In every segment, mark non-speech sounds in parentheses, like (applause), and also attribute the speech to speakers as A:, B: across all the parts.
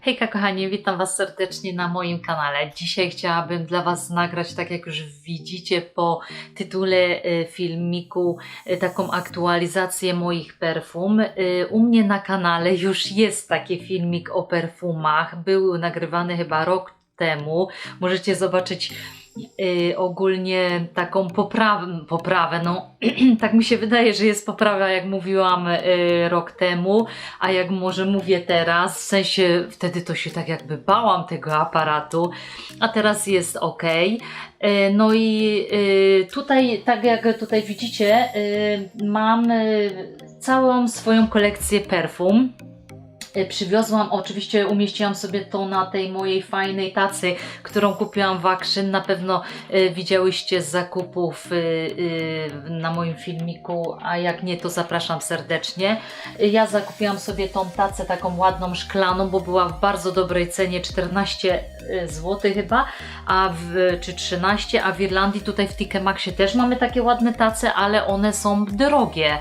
A: Hejka kochani, witam Was serdecznie na moim kanale. Dzisiaj chciałabym dla Was nagrać, tak jak już widzicie po tytule e, filmiku, e, taką aktualizację moich perfum. E, U mnie na kanale już jest taki filmik o perfumach. Był nagrywany chyba rok temu. Możecie zobaczyć y, ogólnie taką poprawę, poprawę, no (clears throat) tak mi się wydaje, że jest poprawa, jak mówiłam y, rok temu, a jak może mówię teraz, w sensie wtedy to się tak jakby bałam tego aparatu, a teraz jest ok. No i y, tutaj, tak jak tutaj widzicie, mam całą swoją kolekcję perfum. Y, Przywiozłam, oczywiście umieściłam sobie to na tej mojej fajnej tacy, którą kupiłam w Action. Na pewno y, widziałyście z zakupów y, na moim filmiku, a jak nie, to zapraszam serdecznie. Ja zakupiłam sobie tą tacę taką ładną, szklaną, bo była w bardzo dobrej cenie 14 zł chyba, a w, czy 13, a w Irlandii tutaj w Maxie też mamy takie ładne tace, ale one są drogie.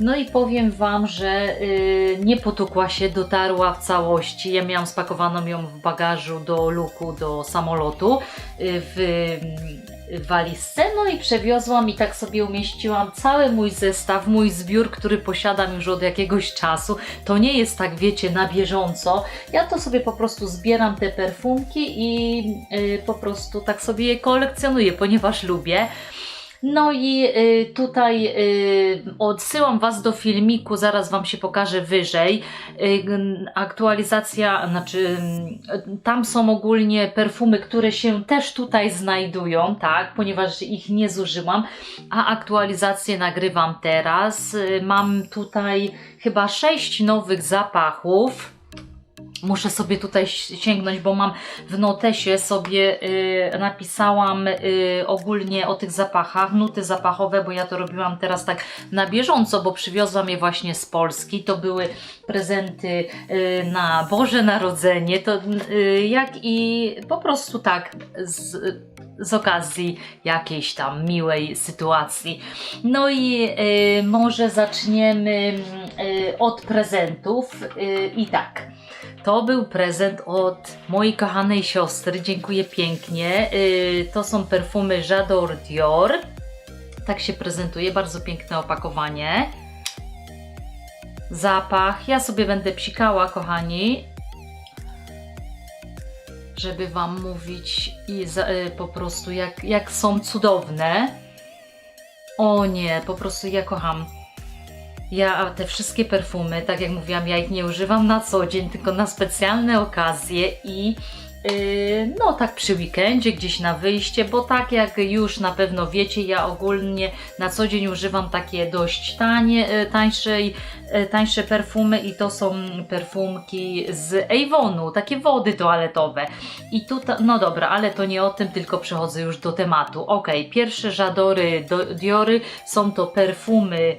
A: No i powiem Wam, że y, nie potukła się, dotarła w całości. Ja miałam spakowaną ją w bagażu do luku, do samolotu y, w, y, w walizce. No i przewiozłam i tak sobie umieściłam cały mój zestaw, mój zbiór, który posiadam już od jakiegoś czasu. To nie jest tak, wiecie, na bieżąco. Ja to sobie po prostu zbieram te perfumki i y, po prostu tak sobie je kolekcjonuję, ponieważ lubię. No i y, tutaj y, odsyłam Was do filmiku, zaraz Wam się pokażę wyżej. Y, aktualizacja, znaczy tam są ogólnie perfumy, które się też tutaj znajdują, tak, ponieważ ich nie zużyłam, a aktualizację nagrywam teraz. Mam tutaj chyba sześć nowych zapachów. Muszę sobie tutaj sięgnąć, bo mam w notesie sobie y, napisałam y, ogólnie o tych zapachach, nuty zapachowe, bo ja to robiłam teraz tak na bieżąco, bo przywiozłam je właśnie z Polski. To były prezenty y, na Boże Narodzenie, to y, jak i po prostu tak z, z okazji jakiejś tam miłej sytuacji. No i y, może zaczniemy y, od prezentów y, i tak. To był prezent od mojej kochanej siostry. Dziękuję pięknie. Yy, to są perfumy J'adore Dior. Tak się prezentuje. Bardzo piękne opakowanie. Zapach. Ja sobie będę psikała, kochani. Żeby Wam mówić i za, po prostu jak, jak są cudowne. O nie, po prostu ja kocham. Ja te wszystkie perfumy, tak jak mówiłam, ja ich nie używam na co dzień, tylko na specjalne okazje i no tak przy weekendzie, gdzieś na wyjście, bo tak jak już na pewno wiecie, ja ogólnie na co dzień używam takie dość tanie, yy, tańsze, yy, tańsze perfumy i to są perfumki z Avonu, takie wody toaletowe. I tutaj, no dobra, ale to nie o tym, tylko przechodzę już do tematu. Ok, pierwsze Żadory do, Diory są to perfumy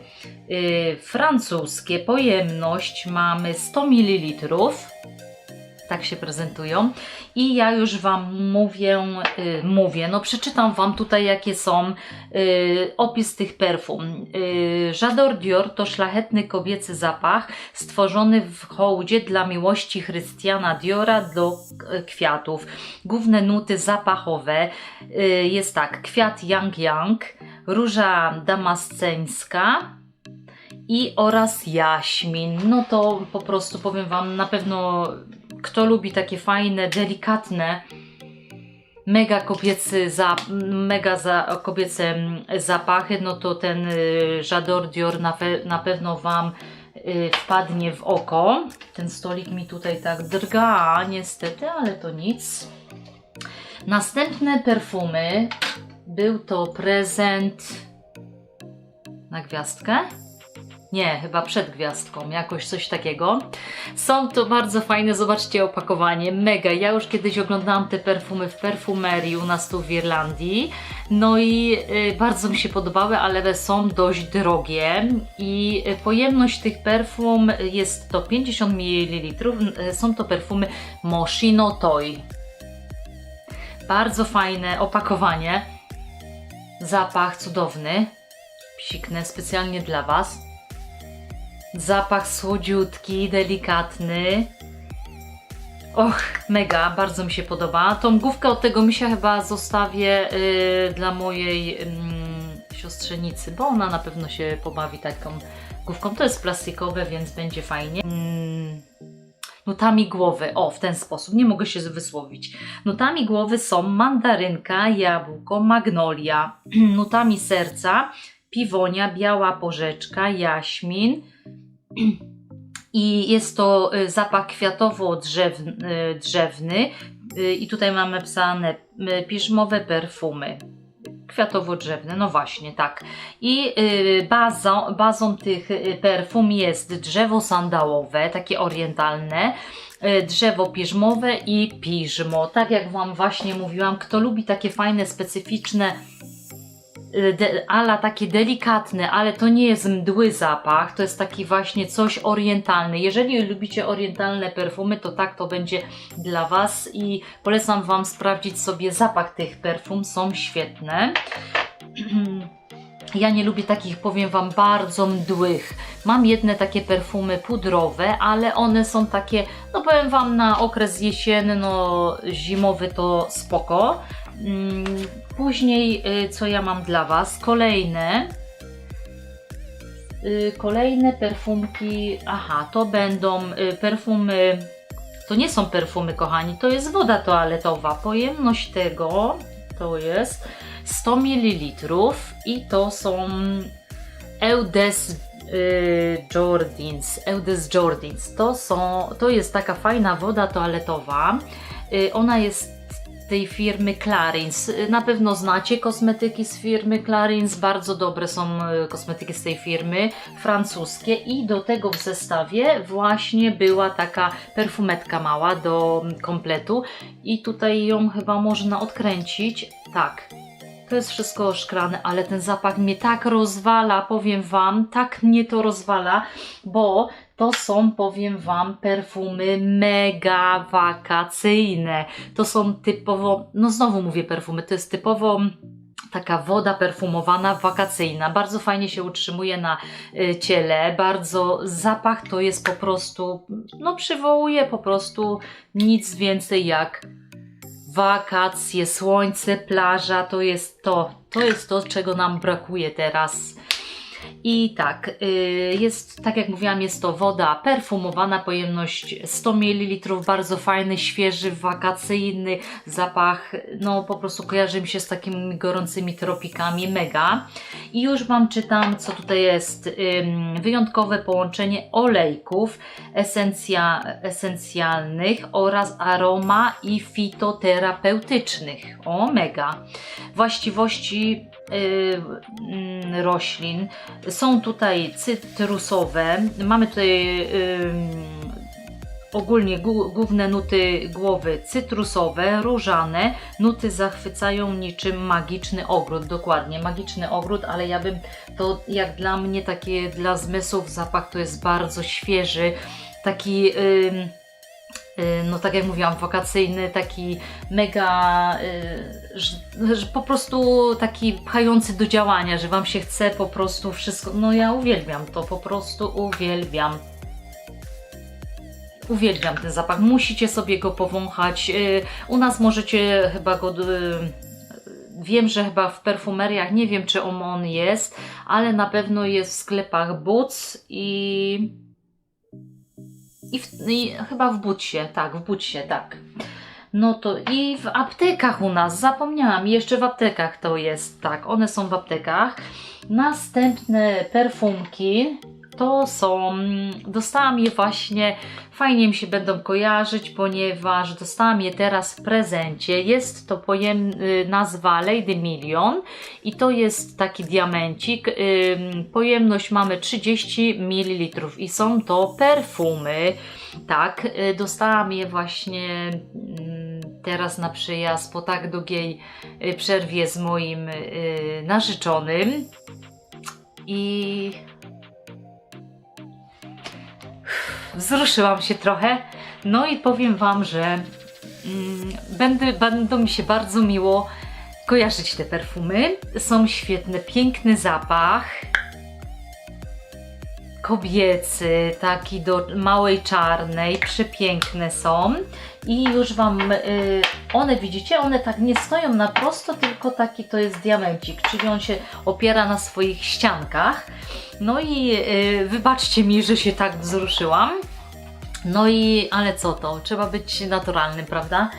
A: y, francuskie. Pojemność mamy 100 ml. Tak się prezentują. I ja już Wam mówię, y, mówię, no przeczytam Wam tutaj jakie są y, opis tych perfum. Y, Dior to szlachetny kobiecy zapach stworzony w hołdzie dla miłości Chrystiana Diora do kwiatów. Główne nuty zapachowe y, jest tak, kwiat Yang Yang, róża damasceńska, i oraz jaśmin. No to po prostu powiem Wam, na pewno kto lubi takie fajne, delikatne, mega kobiecy za, mega za, kobiece mm, zapachy, no to ten y, J'adore Dior na, pe, na pewno Wam y, wpadnie w oko. Ten stolik mi tutaj tak drga, niestety, ale to nic. Następne perfumy. Był to prezent na gwiazdkę. Nie, chyba przed gwiazdką, jakoś coś takiego. Są to bardzo fajne, zobaczcie opakowanie, mega. Ja już kiedyś oglądałam te perfumy w perfumerii u nas tu w Irlandii. No i y, bardzo mi się podobały, ale są dość drogie. I y, pojemność tych perfum jest to 50 ml. Są to perfumy Moschino Toy. Bardzo fajne opakowanie. Zapach cudowny. Psiknę specjalnie dla Was. Zapach słodziutki, delikatny. Och, mega, bardzo mi się podoba. Tą główkę od tego misia chyba zostawię y, dla mojej siostrzenicy, bo ona na pewno się pobawi taką główką. To jest plastikowe, więc będzie fajnie. Mm, nutami głowy, o, w ten sposób, nie mogę się wysłowić. Nutami głowy są mandarynka, jabłko, magnolia. (clears throat) Nutami serca, piwonia, biała porzeczka, jaśmin. I jest to y, zapach kwiatowo-drzewny. I tutaj mamy pisane y, piżmowe perfumy. Kwiatowo-drzewne, no właśnie, tak. I y, bazą, bazą tych y, perfum jest drzewo sandałowe, takie orientalne, y, drzewo piżmowe i piżmo. Tak jak Wam właśnie mówiłam, kto lubi takie fajne, specyficzne y, de, ala takie delikatne, ale to nie jest mdły zapach, to jest taki właśnie coś orientalny. Jeżeli lubicie orientalne perfumy, to tak to będzie dla Was i polecam Wam sprawdzić sobie zapach tych perfum, są świetne. (clears throat) Ja nie lubię takich, powiem Wam, bardzo mdłych. Mam jedne takie perfumy pudrowe, ale one są takie, no powiem Wam, na okres jesienno-zimowy to spoko. Mm, Później, y, co ja mam dla Was? Kolejne. Y, Kolejne perfumki. Aha, to będą y, perfumy. To nie są perfumy, kochani, to jest woda toaletowa. Pojemność tego to jest 100 ml i to są Eudes Jordins. Eudes Jordins. To, są, to jest taka fajna woda toaletowa. Ona jest tej firmy Clarins. Na pewno znacie kosmetyki z firmy Clarins. Bardzo dobre są y, kosmetyki z tej firmy, francuskie. I do tego w zestawie właśnie była taka perfumetka mała do mm, kompletu. I tutaj ją chyba można odkręcić. Tak, to jest wszystko szklane, ale ten zapach mnie tak rozwala, powiem Wam, tak mnie to rozwala, bo to są, powiem Wam, perfumy mega wakacyjne. To są typowo, no znowu mówię perfumy, to jest typowo taka woda perfumowana, wakacyjna. Bardzo fajnie się utrzymuje na y, ciele, bardzo zapach to jest po prostu, no przywołuje po prostu nic więcej jak wakacje, słońce, plaża, to jest to, to jest to, czego nam brakuje teraz. I tak, y, jest, tak jak mówiłam, jest to woda perfumowana, pojemność 100 ml, bardzo fajny, świeży, wakacyjny zapach, no po prostu kojarzy mi się z takimi gorącymi tropikami, mega. I już Wam czytam, co tutaj jest. Wyjątkowe połączenie olejków esencja, esencjalnych oraz aroma i fitoterapeutycznych. O, mega. Właściwości roślin. Są tutaj cytrusowe. Mamy tutaj ym, ogólnie gó- główne nuty głowy cytrusowe, różane. Nuty zachwycają niczym magiczny ogród. Dokładnie, magiczny ogród, ale ja bym to jak dla mnie takie dla zmysłów zapach to jest bardzo świeży. Taki ym, y, no tak jak mówiłam, wakacyjny, taki mega, y, że, po prostu taki pchający do działania, że Wam się chce po prostu wszystko, no ja uwielbiam to, po prostu uwielbiam. Uwielbiam ten zapach, musicie sobie go powąchać. Y, U nas możecie chyba go... y, Wiem, że chyba w perfumeriach, nie wiem czy on jest, ale na pewno jest w sklepach Boots i i, w, i chyba w Butsie, tak, w Butsie, tak. No to i w aptekach u nas, zapomniałam, jeszcze w aptekach to jest, tak, one są w aptekach. Następne perfumki to są, dostałam je właśnie, fajnie mi się będą kojarzyć, ponieważ dostałam je teraz w prezencie. Jest to pojem, y, nazwa Lady Million i to jest taki diamencik. Ym, pojemność mamy 30 ml i są to perfumy. Tak, y, dostałam je właśnie mm, teraz na przyjazd po tak długiej y, przerwie z moim y, narzeczonym. I wzruszyłam się trochę. No i powiem Wam, że mm, będę, będą mi się bardzo miło kojarzyć te perfumy. Są świetne, piękny zapach. Kobiecy, taki do małej czarnej, przepiękne są. I już Wam, y, one widzicie, one tak nie stoją na prosto, tylko taki to jest diamencik, czyli on się opiera na swoich ściankach. No i y, wybaczcie mi, że się tak wzruszyłam. No i, ale co to? Trzeba być naturalnym, prawda?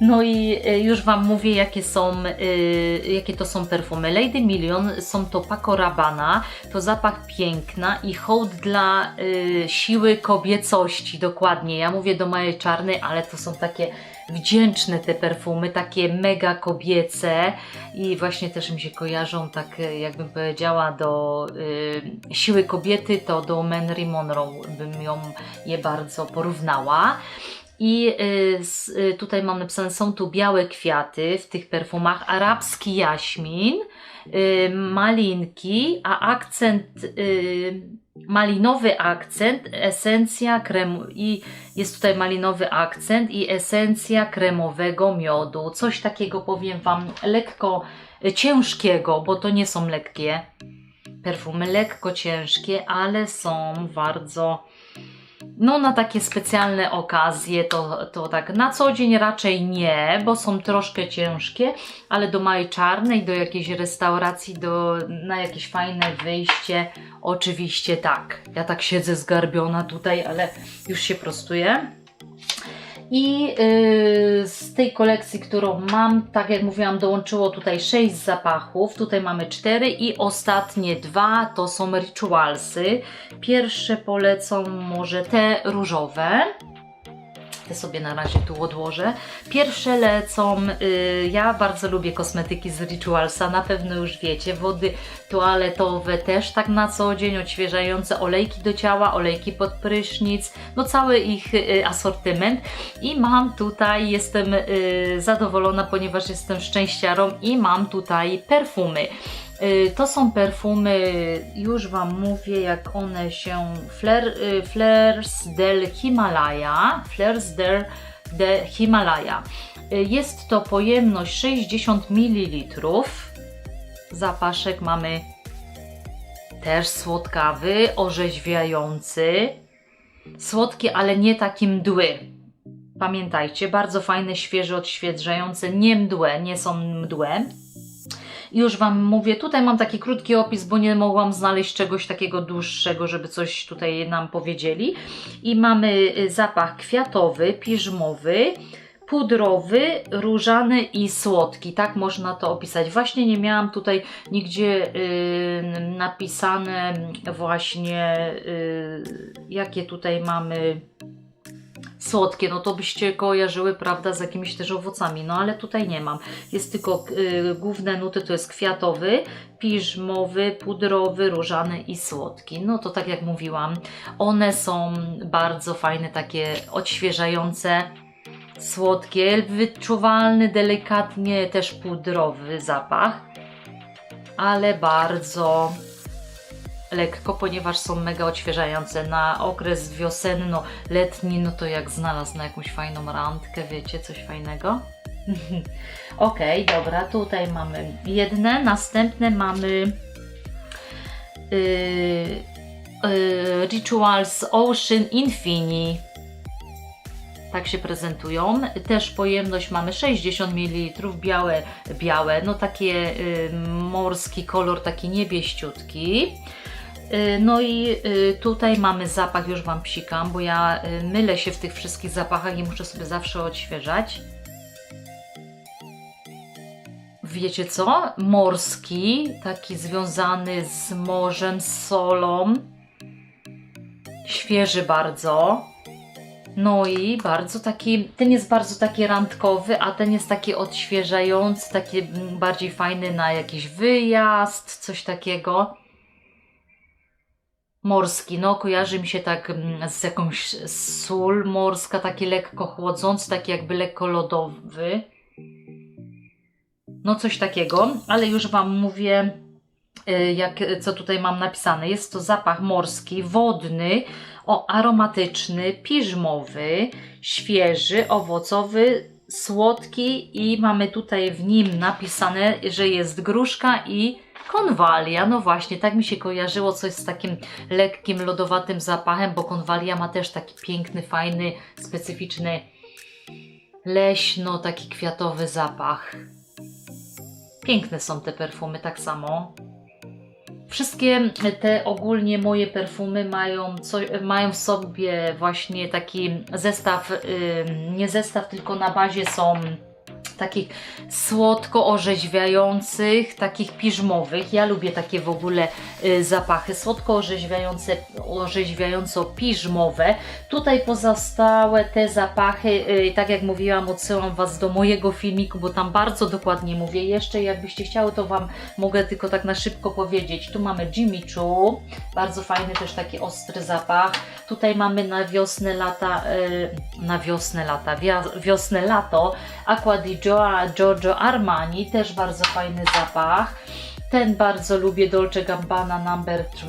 A: No i y, już Wam mówię, jakie są, y, jakie to są perfumy. Lady Million są to Paco Rabanne, to zapach piękna i hołd dla y, siły kobiecości, dokładnie. Ja mówię do mojej czarnej, ale to są takie wdzięczne te perfumy, takie mega kobiece i właśnie też mi się kojarzą, tak jakbym powiedziała, do siły kobiety, to do Manry Monroe bym ją je bardzo porównała. I y, y, tutaj mam napisane, są tu białe kwiaty w tych perfumach, arabski jaśmin, y, malinki, a akcent, malinowy akcent, esencja kremu i jest tutaj malinowy akcent i esencja kremowego miodu. Coś takiego powiem Wam lekko ciężkiego, bo to nie są lekkie perfumy, lekko ciężkie, ale są bardzo no na takie specjalne okazje to, to tak na co dzień raczej nie, bo są troszkę ciężkie, ale do małej czarnej, do jakiejś restauracji, do, na jakieś fajne wyjście oczywiście tak. Ja tak siedzę zgarbiona tutaj, ale już się prostuję. I yy, z tej kolekcji, którą mam, tak jak mówiłam, dołączyło tutaj 6 zapachów. Tutaj mamy 4 i ostatnie dwa to są ritualsy. Pierwsze polecą może te różowe. Te sobie na razie tu odłożę. Pierwsze lecą, y, ja bardzo lubię kosmetyki z Ritualsa, na pewno już wiecie, wody toaletowe też tak na co dzień, odświeżające olejki do ciała, olejki pod prysznic, no cały ich y, asortyment. I mam tutaj, jestem y, zadowolona, ponieważ jestem szczęściarą i mam tutaj perfumy. Y, To są perfumy, już Wam mówię, jak one się. Flair, y, Flairs del Himalaya. Flairs del de Himalaya. Y, Jest to pojemność 60 ml. Zapaszek mamy też słodkawy, orzeźwiający. Słodki, ale nie taki mdły. Pamiętajcie, bardzo fajne, świeże, odświeżające, nie mdłe, nie są mdłe. Już Wam mówię, tutaj mam taki krótki opis, bo nie mogłam znaleźć czegoś takiego dłuższego, żeby coś tutaj nam powiedzieli. I mamy y, zapach kwiatowy, piżmowy, pudrowy, różany i słodki. Tak można to opisać. Właśnie nie miałam tutaj nigdzie y, napisane właśnie y, jakie tutaj mamy słodkie, no to byście kojarzyły, prawda, z jakimiś też owocami, no ale tutaj nie mam. Jest tylko y, główne nuty to jest kwiatowy, piżmowy, pudrowy, różany i słodki. No to tak jak mówiłam, one są bardzo fajne, takie odświeżające, słodkie, wyczuwalny, delikatnie też pudrowy zapach, ale bardzo lekko, ponieważ są mega odświeżające. Na okres wiosenno-letni, no to jak znalazł na jakąś fajną randkę, wiecie, coś fajnego. (laughs) ok, dobra, tutaj mamy jedne, następne mamy yy, yy, Rituals Ocean Infini. Tak się prezentują. Też pojemność mamy 60 ml, białe, białe, no takie y, morski kolor, taki niebieściutki. Y, No i y, tutaj mamy zapach, już Wam psikam, bo ja y, mylę się w tych wszystkich zapachach i muszę sobie zawsze odświeżać. Wiecie co? Morski, taki związany z morzem, z solą. Świeży bardzo. No i bardzo taki, ten jest bardzo taki randkowy, a ten jest taki odświeżający, taki bardziej fajny na jakiś wyjazd, coś takiego. Morski, no kojarzy mi się tak mm, z jakąś sól morska, taki lekko chłodzący, taki jakby lekko lodowy. No coś takiego, ale już Wam mówię, y, jak, co tutaj mam napisane. Jest to zapach morski, wodny, o aromatyczny, piżmowy, świeży, owocowy, słodki i mamy tutaj w nim napisane, że jest gruszka i Konwalia, no właśnie, tak mi się kojarzyło coś z takim lekkim, lodowatym zapachem, bo konwalia ma też taki piękny, fajny, specyficzny leśno, taki kwiatowy zapach. Piękne są te perfumy, tak samo. Wszystkie te ogólnie moje perfumy mają, co, mają w sobie właśnie taki zestaw, ym, nie zestaw, tylko na bazie są takich słodko orzeźwiających, takich piżmowych. Ja lubię takie w ogóle y, zapachy słodko orzeźwiające, orzeźwiająco piżmowe. Tutaj pozostałe te zapachy, y, tak jak mówiłam, odsyłam Was do mojego filmiku, bo tam bardzo dokładnie mówię. Jeszcze jakbyście chciały, to Wam mogę tylko tak na szybko powiedzieć. Tu mamy Jimmy Choo, bardzo fajny też taki ostry zapach. Tutaj mamy na wiosnę, lata, y, na wiosnę, lata, wiosnę, lato Aqua di Gio Giorgio Armani, też bardzo fajny zapach. Ten bardzo lubię, Dolce Gabbana Number 3.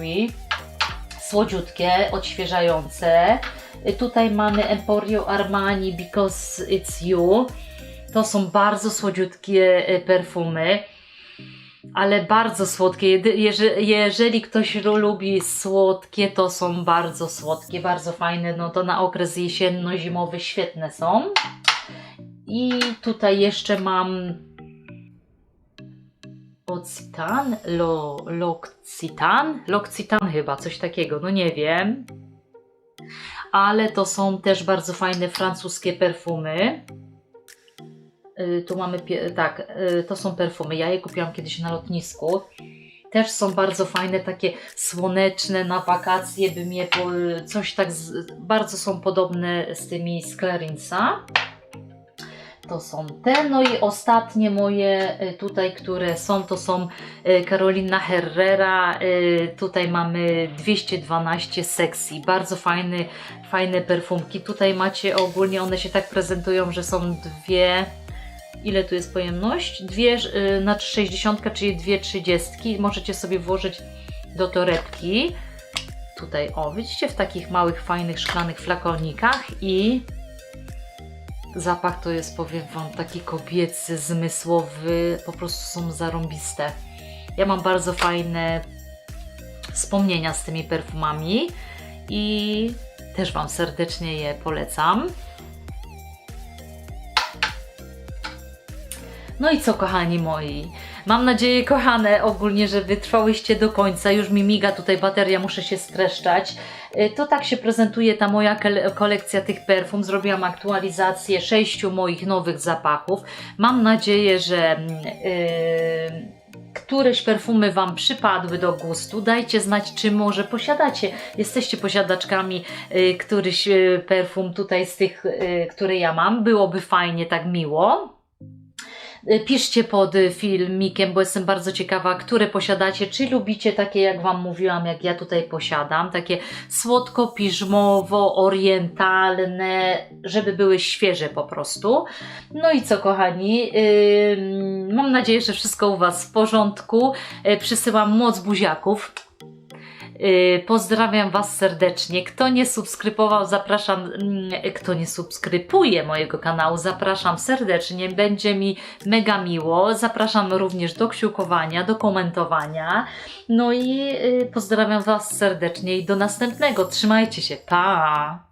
A: Słodziutkie, odświeżające. Tutaj mamy Emporio Armani Because It's You. To są bardzo słodziutkie y, perfumy, ale bardzo słodkie. Jeżeli, ktoś lu- lubi słodkie, to są bardzo słodkie, bardzo fajne. No to na okres jesienno-zimowy świetne są. I tutaj jeszcze mam Occitan, Lo, L'Occitan, L'Occitan chyba, coś takiego, no nie wiem. Ale to są też bardzo fajne francuskie perfumy. Y, Tu mamy, tak, y, to są perfumy. Ja je kupiłam kiedyś na lotnisku. Też są bardzo fajne, takie słoneczne na wakacje, by mnie po, coś tak, z, bardzo są podobne z tymi z Clarinsa. To są te, no i ostatnie moje y, tutaj, które są, to są y, Carolina Herrera. y, Tutaj mamy 212 Sexy, bardzo fajny, fajne perfumki. Tutaj macie ogólnie, one się tak prezentują, że są dwie, ile tu jest pojemność? Dwie na 60, czyli dwie 30. Możecie sobie włożyć do torebki. Tutaj, o, widzicie, w takich małych, fajnych, szklanych flakonikach i zapach to jest, powiem Wam, taki kobiecy, zmysłowy, po prostu są zarąbiste. Ja mam bardzo fajne wspomnienia z tymi perfumami i też Wam serdecznie je polecam. No i co, kochani moi? Mam nadzieję, kochane, ogólnie, że wytrwałyście do końca. Już mi miga tutaj bateria, muszę się streszczać. Y, To tak się prezentuje ta moja kole- kolekcja tych perfum. Zrobiłam aktualizację sześciu moich nowych zapachów. Mam nadzieję, że mm, y, któreś perfumy Wam przypadły do gustu. Dajcie znać, czy może posiadacie, jesteście posiadaczkami y, któryś y, perfum tutaj z tych, y, które ja mam. Byłoby fajnie, tak miło. Y, Piszcie pod y, filmikiem, bo jestem bardzo ciekawa, które posiadacie. Czy lubicie takie, jak Wam mówiłam, jak ja tutaj posiadam, takie słodko-piżmowo-orientalne, żeby były świeże po prostu. No i co, kochani? Mam nadzieję, że wszystko u Was w porządku. Y, Przysyłam moc buziaków. Yy, Pozdrawiam Was serdecznie. Kto nie subskrybował, zapraszam. mm, Kto nie subskrybuje mojego kanału, zapraszam serdecznie. Będzie mi mega miło. Zapraszam również do kciukowania, do komentowania. No i yy, pozdrawiam Was serdecznie i do następnego. Trzymajcie się. Pa!